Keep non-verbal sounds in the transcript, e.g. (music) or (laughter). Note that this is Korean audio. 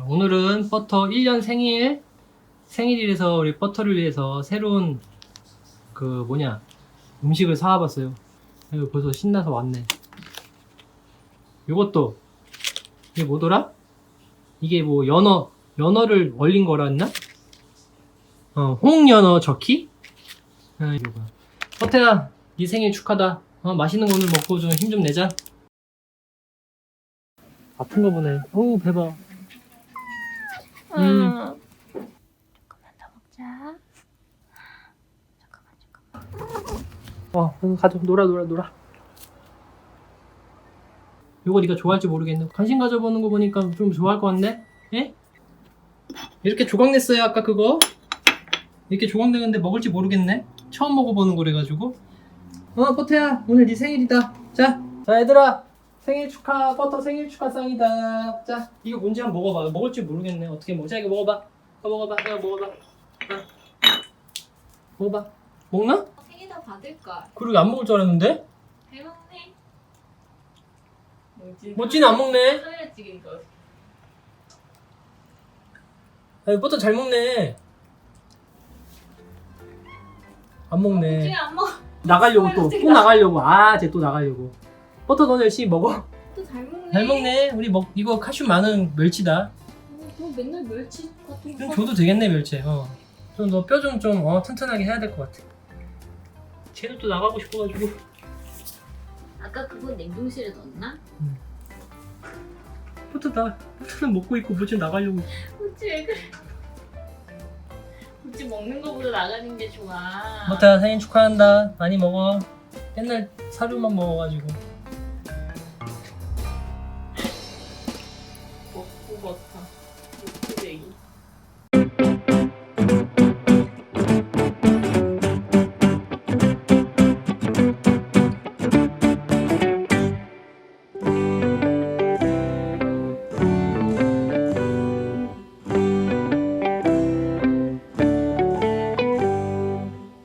오늘은 버터 1년 생일 생일이라서 우리 버터를 위해서 새로운 그 뭐냐 음식을 사와봤어요. 이거 벌써 신나서 왔네. 요것도 이게 뭐더라? 이게 뭐 연어 연어를 얼린 거라 했나? 어 홍연어 저키? 아 이거 봐. 버터야 네 생일 축하다. 어 맛있는 거 오늘 먹고 좀 힘좀 내자. 아픈 거 보네. 어우 배봐. 음. 조금만 더 먹자. 잠깐만, 잠깐만. 어, 응, 가자. 놀아, 놀아, 놀아. 요거 네가 좋아할지 모르겠네. 관심 가져보는 거 보니까 좀 좋아할 것 같네? 예? 이렇게 조각 냈어요, 아까 그거. 이렇게 조각 내는데 먹을지 모르겠네. 처음 먹어보는 거래가지고. 어, 버터야. 오늘 네 생일이다. 자, 자, 얘들아. 생일 축하, 버터 생일 축하상이다. 자, 이거 뭔지 한번 먹어봐. 먹을지 모르겠네. 어떻게 먹자, 이거 먹어봐. 이거 먹어봐, 이거 먹어봐. 자. 먹어봐. 먹나? 생일다 받을걸. 그러게 안 먹을 줄 알았는데? 잘 먹네. 뭐지? 멋지는 안 먹네. 카메라 찍은 거. 아, 버터 잘 먹네. 안 먹네. 멋지게 안 먹어. 나가려고 또, (laughs) 또 나가려고. 아, 쟤 또 나가려고. 버터 너 열심히 먹어. 또 잘 먹네. 잘 먹네. 우리 먹, 이거 칼슘 많은 멸치다. 어, 뭐 맨날 멸치 같은 좀 거. 줘도 되겠네, 멸치. 어. 좀 너 뼈 좀 좀, 어, 튼튼하게 해야 될 것 같아. 쟤도 또 나가고 싶어가지고. 아까 그건 냉동실에 넣었나? 버터 나, 버터는 먹고 있고, 뭐지 나가려고. 그치 왜 그래? 굳이 먹는 거보다 나가는 게 좋아. 버터야 생일 축하한다. 많이 먹어. 맨날 사료만 먹어가지고. 我靠